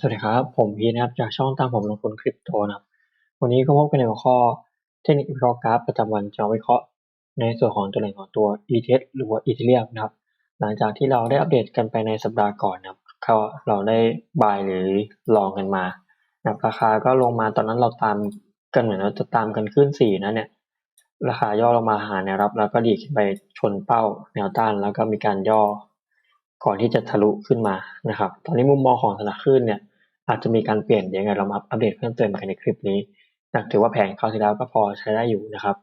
สวัสดีครับ ผมพีนะครับ จากช่องตามผมลงทุนคริปโตนะครับ วันนี้ก็พบกันในหัวข้อเทคนิควิเคราะห์กราฟประจำวันจะวิเคราะห์ในส่วนของตัวไหนของตัว ETH หรือว่า Ethereum นะครับ หลังจากที่เราได้อัปเดตกันไปในสัปดาห์ก่อนนะครับเขาเราได้บายหรือลองกันมานะครับราคาก็ลงมาตอนนั้นเราตามกันเหมือนเราจะตามกันขึ้นสี่นะเนี่ยราคาย่อลงมาหาแนวรับ แล้วก็ดีขึ้นไปชนเป้าแนวต้านแล้วก็มีการย่อ ก่อนที่จะทะลุขึ้นมานะครับ ตอนนี้มุมมองของธนาคารเนี่ยอาจจะมีการเปลี่ยนยังไงเรามาอัปเดตเพิ่มเติมกันในคลิปนี้นถือว่าแผงคราวที่แล้วก็พอใช้ได้อยู่นะครับ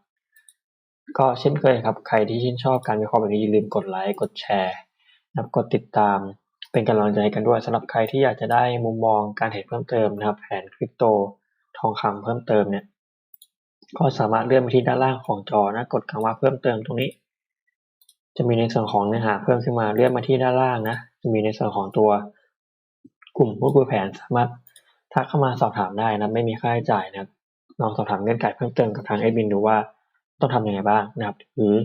ก็เช่นเคยครับ ใครที่ชื่นชอบการวิเคราะห์แบบนี้อย่าลืมกดไลค์กดแชร์นะครับกดติดตามเป็นกำลังใจกันด้วยสำหรับใครที่อยากจะได้มุมมองการเทรดเพิ่มเติมนะครับ แผนคริปโตทองคำเพิ่มเติมเนี่ยก็สามารถเลื่อนไปที่ด้านล่างของจอนะกดคำว่าเพิ่มเติมตรงนี้ จะมีในส่วนของเนื้อหาเพิ่มขึ้นมาเลื่อนมาที่ด้านล่างนะ จะมีในส่วนของตัวกลุ่มผู้คุยแผนสามารถทักเข้ามาสอบถามได้นะไม่มีค่าใช้จ่ายนะครับลองสอบถามเงื่อนไขเพิ่มเติมกับทางเอดมินดูว่าต้องทำยังไงบ้างนะครับ หรือ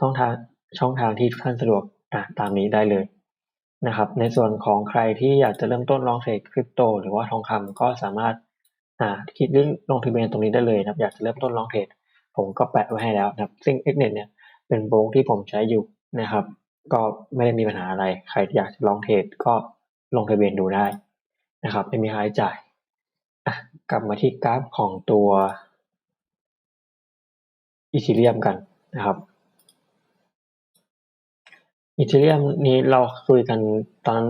ช่องทางช่องทางที่ท่านสะดวกอะตามนี้ได้เลยนะครับ ในส่วนของใครที่อยากจะเริ่มต้นลองเทรดคริปโต หรือว่าทองคำก็สามารถอ่าคิดเรื่องลงทะเบียนตรงนี้ได้เลยนะครับ อยากจะเริ่มต้นลองเทรดผมก็แปะไว้ให้แล้วนะครับ ซึ่ง Xnet เนี่ยเป็นโบรกที่ผมใช้อยู่ นะครับ ก็ไม่ได้มีปัญหาอะไร ใครอยากจะลองเทรดก็ลงทะเบียนดูได้นะครับ ไม่มีค่าใช้จ่ายกลับมาที่กราฟของตัวอีเทเรียมกันนะครับอีเทเรียมนี้เราคุยกันตอน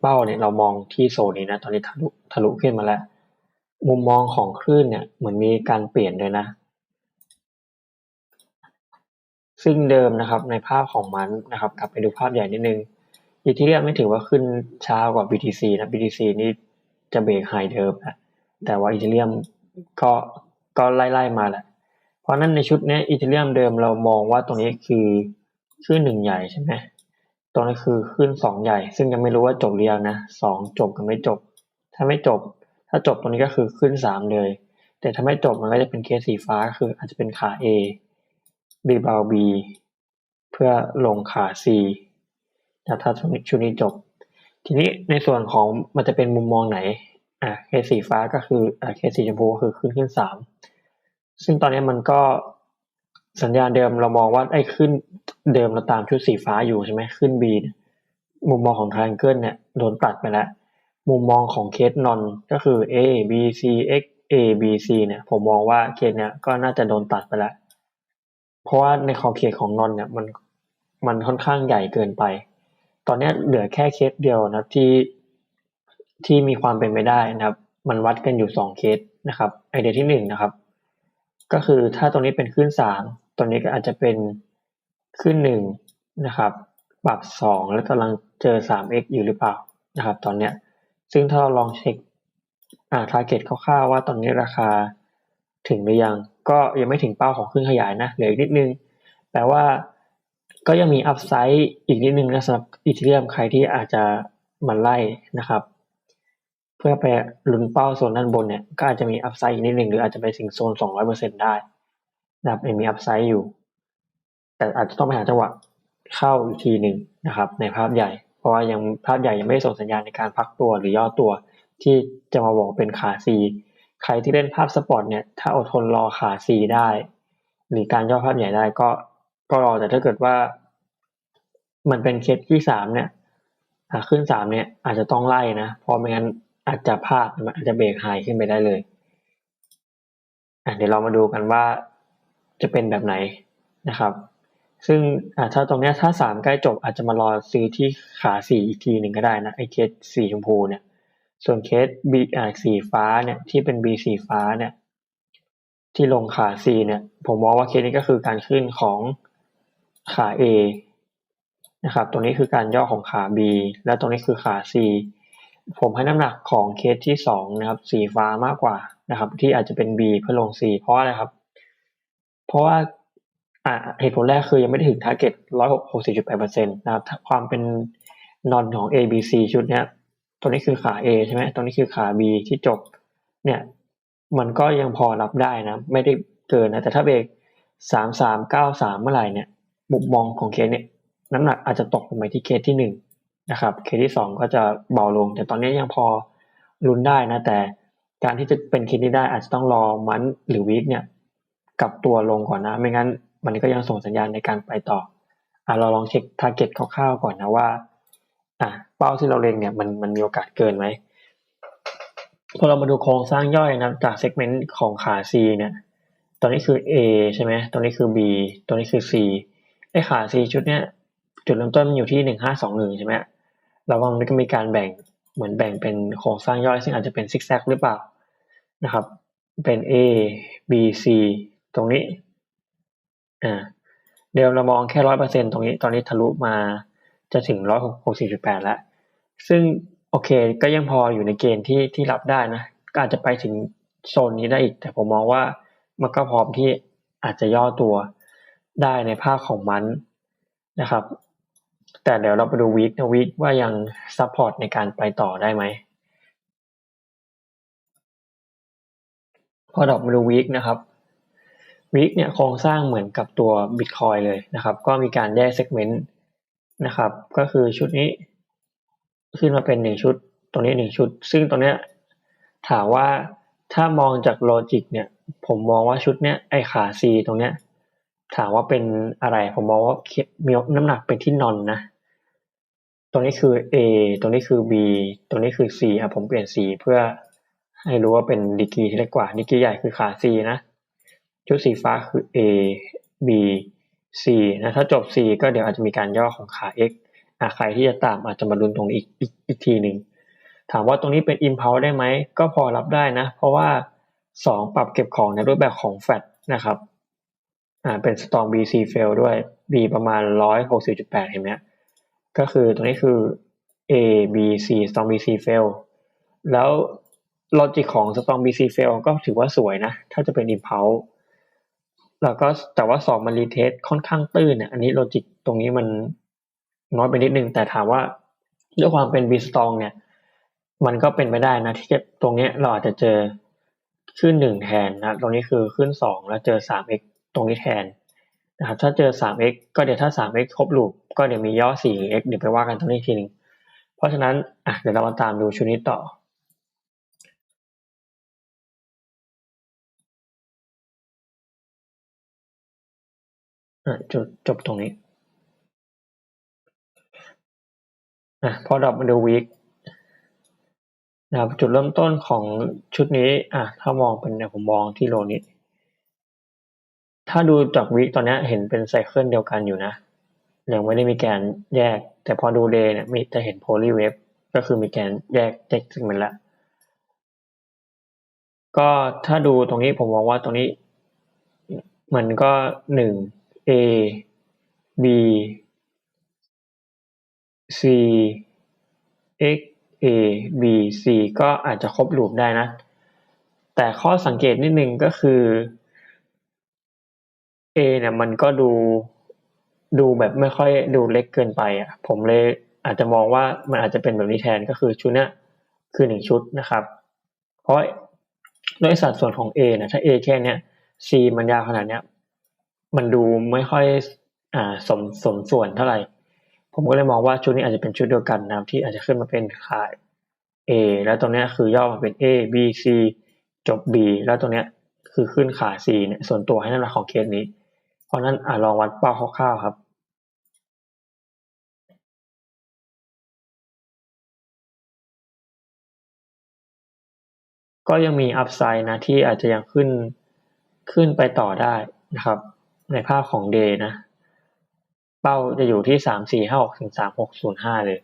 เป้าเนี่ยเรามองที่โซนนี้นะ ตอนนี้ทะลุทะลุขึ้นมาแล้ว มุมมองของคลื่นเนี่ยเหมือนมีการเปลี่ยนเลยนะ ซึ่งเดิมนะครับในภาพของมันนะครับกลับไปดูภาพใหญ่นิดนึงอีเทเรียมไม่ถือว่าขึ้นช้ากว่า BTC นะ BTC นี่จะเบรกไฮเดิมนะแต่ว่าอีเทเรียมก็ก็ไล่ๆมาแหละ เพราะนั้นในชุดนี้อีเทเรียมเดิมเรามองว่าตรงนี้คือขึ้นหนึ่งใหญ่ใช่ไหมตรงนี้คือขึ้นสองใหญ่ ซึ่งยังไม่รู้ว่าจบเรียวนะสองจบกับไม่จบ ถ้าไม่จบ ถ้าจบตรงนี้ก็คือขึ้นสามเลย แต่ถ้าไม่จบมันก็จะเป็นเคสสีฟ้าคืออาจจะเป็นขา A บีบา B เพื่อลงขา C ถ้าชุดนี้จบ ทีนี้ในส่วนของมันจะเป็นมุมมองไหนอ่าเคสสีฟ้าก็คืออ่าเคสสีชมพูก็คือขึ้นขึ้นสามซึ่งตอนนี้มันก็สัญญาณเดิมเรามองว่าไอ้ขึ้นเดิมเราตามชุดสีฟ้าอยู่ใช่ไหมขึ้น B มุมมองของทางเกิลเนี่ยโดนตัดไปแล้ว มุมมองของเคสนอนก็คือ A B C X A B C เนี่ยผมมองว่าเคสเนี่ยก็น่าจะโดนตัดไปแล้ว เพราะว่าในขอบเขตของนอนเนี่ยมันมันค่อนข้างใหญ่เกินไป ตอนนี้เหลือแค่เคสเดียวนะที่ที่มีความเป็นไปได้นะครับ มันวัดกันอยู่สองเคสนะครับไอเดียที่หนึ่งนะครับ ก็คือถ้าตรงนี้เป็นขึ้นสามตรงนี้ก็อาจจะเป็นขึ้นหนึ่งนะครับ ปรับสองแล้วกำลังเจอสาม x อยู่หรือเปล่านะครับ ตอนเนี้ย ซึ่งถ้าเราลองเช็คอ่าทาร์เก็ตคร่าวๆว่าตอนนี้ราคาถึงหรือยัง ก็ยังไม่ถึงเป้าของขึ้นขยายนะเหลืออีกนิดนึงแปลว่าก็ยังมีอัพไซด์อีกนิดนึงนะสำหรับอีเทเรียมใครที่อาจจะมาไล่นะครับ เพื่อไปลุ้นเป้าโซนด้านบนเนี่ยก็อาจจะมีอัพไซด์อีกนิดหนึ่งหรืออาจจะไปถึงโซนสองร้อยเปอร์เซ็นได้นะครับมีอัพไซด์อยู่ แต่อาจจะต้องไปหาจังหวะเข้าอีกทีหนึ่งนะครับ ในภาพใหญ่ เพราะว่ายังภาพใหญ่ยังไม่ได้ส่งสัญญาณในการพักตัวหรือย่อตัว ที่จะมาบอกเป็นขาซี ใครที่เล่นภาพสปอร์ตเนี่ย ถ้าอดทนรอขาซีได้ หรือการย่อภาพใหญ่ได้ก็ก็รอแต่ถ้าเกิดว่า มันเป็นเคสที่สามเนี่ยขึ้นสามเนี่ย อาจจะต้องไล่นะ เพราะไม่งั้นอาจจะพลาดมันอาจจะเบรกหายขึ้นไปได้เลยอะเดี๋ยวเรามาดูกันว่าจะเป็นแบบไหนนะครับ ซึ่งถ้าตรงนี้ถ้าสามใกล้จบอาจจะมารอซื้อที่ขาสี่อีกทีหนึ่งก็ได้นะไอเคสสีชมพูเนี่ย ส่วนเคสบีอ่าสีฟ้าเนี่ยที่เป็น B สีฟ้าเนี่ยที่ลงขาีเนี่ยผมมองว่าเคสนี้ก็คือการขึ้นของขา A นะครับตรงนี้คือการย่อของขา B แล้วตรงนี้คือขา C ผมให้น้ำหนักของเคสที่สองนะครับสีฟ้ามากกว่านะครับที่อาจจะเป็น B เพื่อลง C เพราะอะไรครับ เพราะว่าอ่าเหตุผลแรกคือยังไม่ได้ถึง target ร้อยหกสิบจุดแปดเปอร์เซ็นต์นะครับความเป็นนอนของ A B C ชุดเนี้ย ตัวนี้คือขา A ใช่ไหมตัวนี้คือขา B ที่จบ เนี่ย มันก็ยังพอรับได้นะ ไม่ได้เกินนะ แต่ถ้าเบรกสามสามเก้าสามเมื่อไหร่เนี่ย มุมมองของเคสเนี่ย น้ำหนักอาจจะตกลงไปที่เคสที่หนึ่งนะครับ เคสที่สองก็จะเบาลง แต่ตอนนี้ยังพอลุ้นได้นะ แต่การที่จะเป็นเคสนี้ได้อาจจะต้องรอมันหรือวีคเนี่ยกลับตัวลงก่อนนะ ไม่งั้นมันก็ยังส่งสัญญาณในการไปต่ออะเราลองเช็คทาร์เก็ตคร่าวๆก่อนนะว่าอะ เป้าที่เราเล็งเนี่ยมันมันมีโอกาสเกินไหมพอเรามาดูโครงสร้างย่อยนะจากเซกเมนต์ของขา C เนี่ยตอนนี้คือ A ใช่ไหมตรงนี้คือ B ตรงนี้คือ C ไอ้ขา C ชุดเนี้ยจุดเริ่มต้นมันอยู่ที่หนึ่งห้าสองหนึ่งใช่ไหมแล้วมันก็มีการแบ่งเหมือนแบ่งเป็นโครงสร้างย่อย ซึ่งอาจจะเป็นซิกแซกหรือเปล่านะครับ เป็น A B C ตรงนี้อ่าเดี๋ยวเรามองแค่ร้อยเปอร์เซ็นตรงนี้ ตอนนี้ทะลุมาจะถึงร้อยหกสิบจุดแปดแล้ว ซึ่งโอเคก็ยังพออยู่ในเกณฑ์ที่ที่รับได้นะก็อาจจะไปถึงโซนนี้ได้อีก แต่ผมมองว่ามันก็พร้อมที่อาจจะย่อตัวได้ในภาคของมันนะครับ แต่เดี๋ยวเราไปดูวีคนะวีคว่ายังซัพพอร์ตในการไปต่อได้ไหมพอดอกมาดูวีคนะครับวีคเนี่ยโครงสร้างเหมือนกับตัว Bitcoin เลยนะครับ ก็มีการแยกเซกเมนต์นะครับ ก็คือชุดนี้ ขึ้นมาเป็นหนึ่งชุด ตรงนี้หนึ่งชุด ซึ่งตรงเนี้ยถามว่าถ้ามองจากโลจิกเนี่ย ผมมองว่าชุดเนี้ยไอขา C ตรงเนี้ยถามว่าเป็นอะไร ผมมองว่ามีน้ำหนักเป็นที่นอนนะ ตรงนี้คือ A ตรงนี้คือ B ตรงนี้คือ C ครับผมเปลี่ยนสีเพื่อให้รู้ว่าเป็นดีกีที่เล็กกว่าดีกีใหญ่คือขา C นะ ชุดสีฟ้าคือ A B C นะ ถ้าจบ C ก็เดี๋ยวอาจจะมีการย่อของขา X ใครที่จะตามอาจจะมาลุ้นตรงนี้อีกอีกอีกทีหนึ่งถามว่าตรงนี้เป็น impulse ได้ไหม ก็พอรับได้นะ เพราะว่า 2 ปรับเก็บของในรูปแบบของ fat นะครับอ่าเป็น strong BC fail ด้วย B ประมาณ 160.8 เห็นไหมก็คือตรงนี้คือ A B C strong BC fail แล้วลอจิกของ strong BC fail ก็ถือว่าสวยนะ ถ้าจะเป็น impulse แล้วก็แต่ว่าสองมันรีเทสค่อนข้างตื้นเนี่ยอันนี้โลจิกตรงนี้มัน น้อยไปนิดนึงแต่ถามว่าด้วยความเป็นบีสตองเนี่ย มันก็เป็นไปได้นะ ที่ตรงนี้เราอาจจะเจอขึ้นหนึ่งแทนนะตรงนี้คือขึ้นสองแล้วเจอสาม x ตรงนี้แทนนะครับถ้าเจอสาม x ก็เดี๋ยวถ้าสาม x ครบลูปก็เดี๋ยวมีย่อสี่ x เดี๋ยวไปว่ากันตรงนี้ทีหนึ่งเพราะฉะนั้นอะเดี๋ยวเรามาตามดูชุดนี้ต่อจุดจบตรงนี้ อะพอดรอปมาดูวีคนะครับจุดเริ่มต้นของชุดนี้อะถ้ามองเป็นเนี่ยผมมองที่โลนี้ ถ้าดูจากวีคตอนนี้เห็นเป็นไซเคิลเดียวกันอยู่นะยังไม่ได้มีแกนแยก แต่พอดูเดย์เนี่ยมีจะเห็นโพลีเวฟก็คือมีแกนแยกแยกซึ่งมันละก็ถ้าดูตรงนี้ผมมองว่าตรงนี้ มันก็หนึ่ง A B C x a b c ก็อาจจะครบลูปได้นะ แต่ข้อสังเกตนิดนึงก็คือ a เนี่ยมันก็ดูดูแบบไม่ค่อยดูเล็กเกินไปอะผมเลยอาจจะมองว่ามันอาจจะเป็นแบบนี้แทนก็คือชุดเนี้ยคือหนึ่งชุดนะครับ เพราะด้วยสัดส่วนของ A นะถ้า A แค่เนี้ย C มันยาวขนาดเนี้ยมันดูไม่ค่อยอ่าสมสมส่วนเท่าไหร่ ผมก็เลยมองว่าชุดนี้อาจจะเป็นชุดเดียวกันนะครับที่อาจจะขึ้นมาเป็นขา A แล้วตรงนี้คือย่อมาเป็น A B C จบ B แล้วตรงนี้คือขึ้นขา C เนี่ยส่วนตัวให้น้ำหนักของเคสนี้ เพราะนั้นอาลองวัดเป้าคร่าวๆครับก็ยังมีอัพไซด์นะที่อาจจะยังขึ้นขึ้นไปต่อได้นะครับ ในภาพของ Day นะ เป้าจะอยู่ที่สามสี่ห้าหกถึงสามหกศูนย์ห้าเลย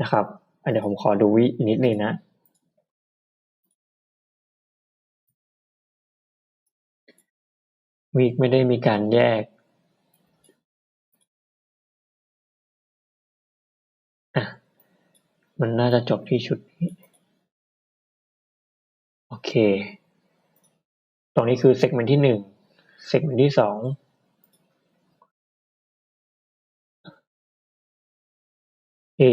นะครับเดี๋ยวผมขอดูวิอีกนิดนึงนะ วีคไม่ได้มีการแยกอะมันน่าจะจบที่ชุดนี้ โอเค ตรงนี้คือเซกเมนต์ที่หนึ่งเซกเมนต์ที่สอง A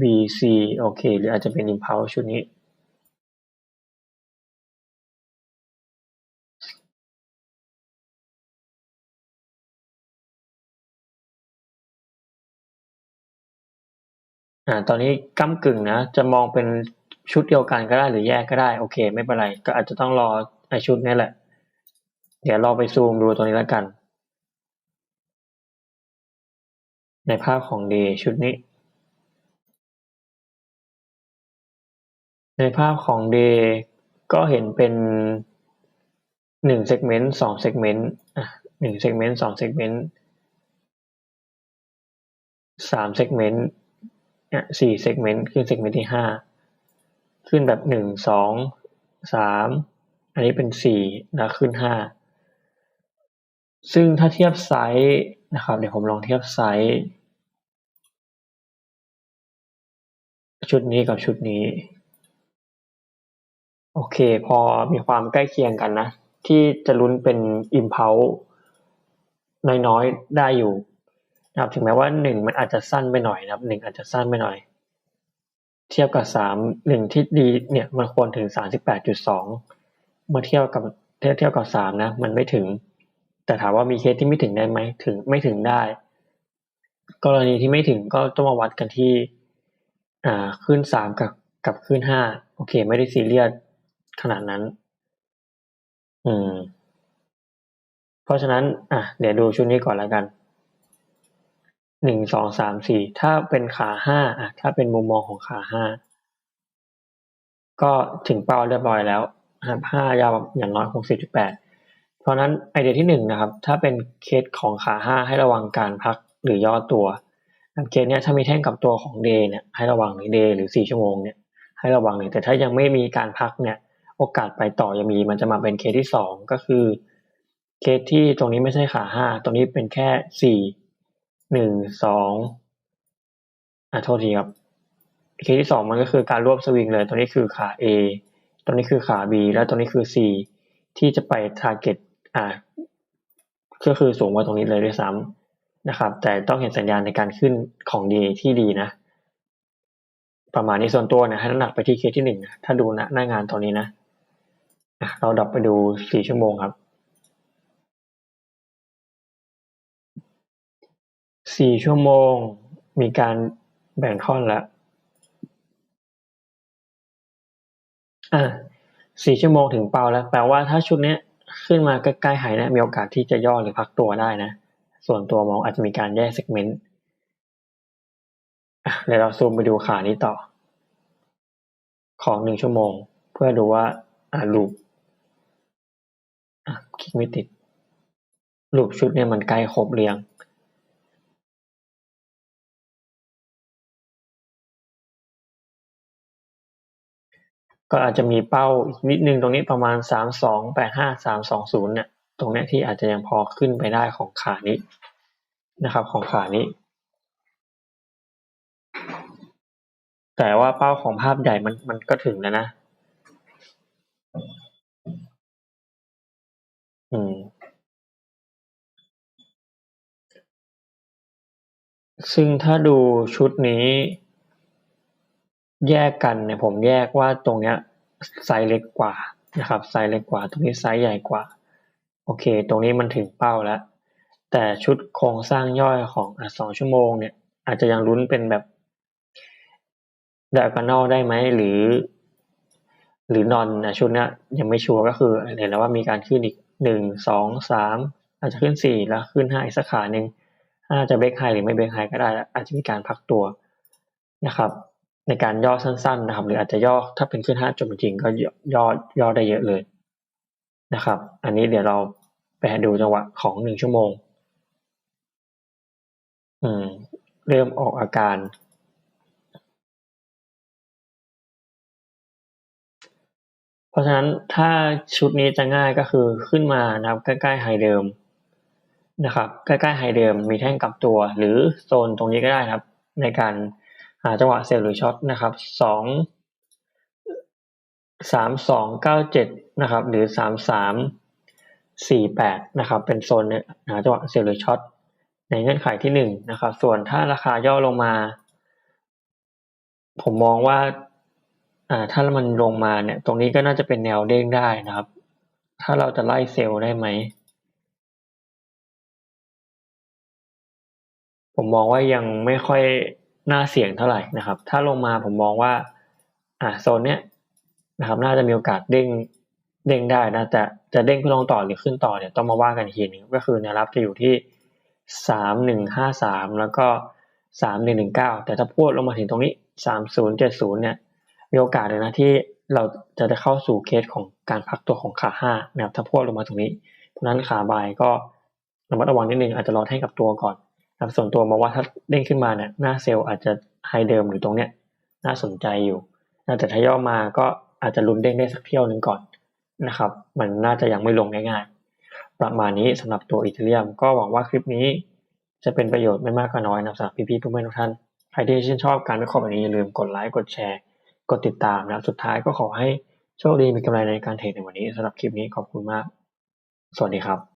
B C โอเค หรืออาจจะเป็น impulse ชุดนี้อ่าตอนนี้ก้ากึ่งนะ จะมองเป็นชุดเดียวกันก็ได้หรือแยกก็ได้ โอเค ไม่เป็นไร ก็อาจจะต้องรอไอชุดนี้แหละ เดี๋ยวเราไปซูมดูตัวนี้แล้วกัน ในภาพของ D ชุดนี้ ในภาพของ day ก็เห็นเป็นหนึ่งเซกเมนต์สองเซกเมนต์อะหนึ่งเซกเมนต์สองเซกเมนต์สามเซกเมนต์เนี่ยสี่เซกเมนต์ขึ้นเซกเมนต์ที่ห้าขึ้นแบบหนึ่งสองสามอันนี้เป็นสี่แล้วขึ้นห้าซึ่งถ้าเทียบไซส์นะครับ เดี๋ยวผมลองเทียบไซส์ชุดนี้กับชุดนี้ โอเค พอมีความใกล้เคียงกันนะ ที่จะลุ้นเป็น impulse น้อยๆ ได้อยู่นะครับถึงแม้ว่าหนึ่งมันอาจจะสั้นไปหน่อยนะครับหนึ่งอาจจะสั้นไปหน่อย เทียบกับสามหนึ่งที่ดีเนี่ยมันควรถึงสามสิบแปดจุดสองเมื่อเทียบกับเทียบเทียบกับสามนะ มันไม่ถึง แต่ถามว่ามีเคสที่ไม่ถึงได้ไหมถึงไม่ถึงได้ กรณีที่ไม่ถึงก็ต้องมาวัดกันที่อ่าขึ้นสามกับกับขึ้นห้าโอเค ไม่ได้ซีเรียส ขนาดนั้น อืม เพราะฉะนั้น อะ เดี๋ยวดูชุดนี้ก่อนแล้วกัน หนึ่ง สอง สาม สี่ ถ้าเป็นขาห้า อะ ถ้าเป็นมุมมองของขาห้า ก็ถึงเป้าเรียบร้อยแล้วนะห้ายาวอย่างน้อยหกสิบจุดแปดเพราะนั้นไอเดียที่หนึ่งนะครับ ถ้าเป็นเคสของขาห้าให้ระวังการพักหรือย่อตัวเคสเนี้ยถ้ามีแท่งกับตัวของเดย์เนี่ยให้ระวังในเดย์หรือสี่ชั่วโมงเนี่ยให้ระวังเลยแต่ถ้ายังไม่มีการพักเนี่ย โอกาสไปต่อยังมีมันจะมาเป็นเคสที่สองก็คือ เคสที่ตรงนี้ไม่ใช่ขาห้าตรงนี้เป็นแค่สี่หนึ่งสองอะโทษทีครับเคสที่สองมันก็คือการรวบสวิงเลย ตัวนี้คือขา A ตัวนี้คือขา B แล้วตัวนี้คือ C ที่จะไป target อ่าก็คือสูงกว่าตรงนี้เลยด้วยซ้ำนะครับ แต่ต้องเห็นสัญญาณในการขึ้นของ D ที่ดีนะ ประมาณนี้ส่วนตัวนะให้น้ำหนักไปที่เคสที่หนึ่งนะถ้าดูนะหน้างานตอนนี้นะ เราดับไปดูสี่ชั่วโมงครับสี่ชั่วโมงมีการแบ่งท่อนแล้วอะสี่ชั่วโมงถึงเป้าแล้ว แปลว่าถ้าชุดนี้ขึ้นมาใกล้ๆหายนะมีโอกาสที่จะย่อหรือพักตัวได้นะ ส่วนตัวมองอาจจะมีการแยกเซกเมนต์เดี๋ยวเราซูมไปดูขานี้ต่อ ของหนึ่งชั่วโมง เพื่อดูว่าอ่าลูป คลิกไม่ติดลูปชุดเนี่ยมันใกล้ครบเรียงก็อาจจะมีเป้าอีกนิดนึงตรงนี้ประมาณสามสองแปดห้าสามสองศูนย์เนี่ยตรงนี้ที่อาจจะยังพอขึ้นไปได้ของขานี้นะครับของขานี้ แต่ว่าเป้าของภาพใหญ่มันมันก็ถึงแล้วนะ อืม ซึ่งถ้าดูชุดนี้ แยกกันเนี่ยผมแยกว่าตรงเนี้ยไซส์เล็กกว่านะครับไซส์เล็กกว่า ตรงนี้ไซส์ใหญ่กว่า โอเค ตรงนี้มันถึงเป้าแล้ว แต่ชุดโครงสร้างย่อยของอสองชั่วโมงเนี่ย อาจจะยังลุ้นเป็นแบบดากานอลได้ไหมหรือ หรือนอนนะชุดนี้ยังไม่ชัวร์ก็คือเห็นแล้วว่ามีการขึ้นอีก หนึ่งสองสามอาจจะขึ้นสี่แล้วขึ้นห้าอีกสักขาหนึ่งถ้าจะเบรกไฮหรือไม่เบรกไฮก็ได้ อาจจะมีการพักตัวนะครับในการย่อสั้นๆนะครับ หรืออาจจะย่อถ้าเป็นขึ้นห้าจบจริงก็ย่อย่อได้เยอะเลยนะครับ อันนี้เดี๋ยวเราไปดูจังหวะของหนึ่งชั่วโมง อืม เริ่มออกอาการ เพราะฉะนั้นถ้าชุดนี้จะง่ายก็คือขึ้นมานะครับใกล้ๆไฮเดิมนะครับใกล้ๆไฮเดิมมีแท่งกลับตัว หรือโซนตรงนี้ก็ได้ครับ ในการหาจังหวะเซลล์หรือช็อตนะครับสองสามสองเก้าเจ็ดนะครับหรือสามสามสี่แปดนะครับเป็นโซนเนี่ยหาจังหวะเซลล์หรือช็อตในเงื่อนไขที่หนึ่งนะครับ ส่วนถ้าราคาย่อลงมา ผมมองว่า อ่าถ้ามันลงมาเนี่ย ตรงนี้ก็น่าจะเป็นแนวเด้งได้นะครับ ถ้าเราจะไล่เซลล์ได้ไหม ผมมองว่ายังไม่ค่อยน่าเสี่ยงเท่าไหร่นะครับ ถ้าลงมาผมมองว่าอ่าโซนเนี้ยนะครับ น่าจะมีโอกาสเด้งเด้งได้นะแต่จะเด้งขึ้นลงต่อหรือขึ้นต่อเนี่ยต้องมาว่ากันทีนึงก็คือแนวรับจะอยู่ที่สามหนึ่งห้าสามแล้วก็สามหนึ่งหนึ่งเก้าแต่ถ้าพูดลงมาถึงตรงนี้สามศูนย์เจ็ดศูนย์เนี่ย มีโอกาสเลยนะที่เราจะได้เข้าสู่เคสของการพักตัวของขาห้านะครับถ้าพวดลงมาตรงนี้ เพราะนั้นขาบายก็ระมัดระวังนิดนึงอาจจะรอให้กับตัวก่อนนะครับส่วนตัวมองว่าถ้าเด้งขึ้นมาเนี่ยหน้าเซลล์อาจจะไฮเดิมหรือตรงเนี้ยน่าสนใจอยู่แต่ถ้าย่อมาก็อาจจะลุ้นเด้งได้สักเที่ยวหนึ่งก่อนนะครับ มันน่าจะยังไม่ลงง่ายๆ ประมาณนี้สำหรับตัวอีเทเรียม ก็หวังว่าคลิปนี้จะเป็นประโยชน์ไม่มากก็น้อยนะสำหรับพี่ๆเพื่อนๆทุกท่าน ใครที่ชื่นชอบการวิเคราะห์แบบนี้อย่าลืมกดไลค์กดแชร์ กดติดตามนะสุดท้ายก็ขอให้โชคดีมีกำไรในการเทรดในวันนี้สำหรับคลิปนี้ขอบคุณมาก สวัสดีครับ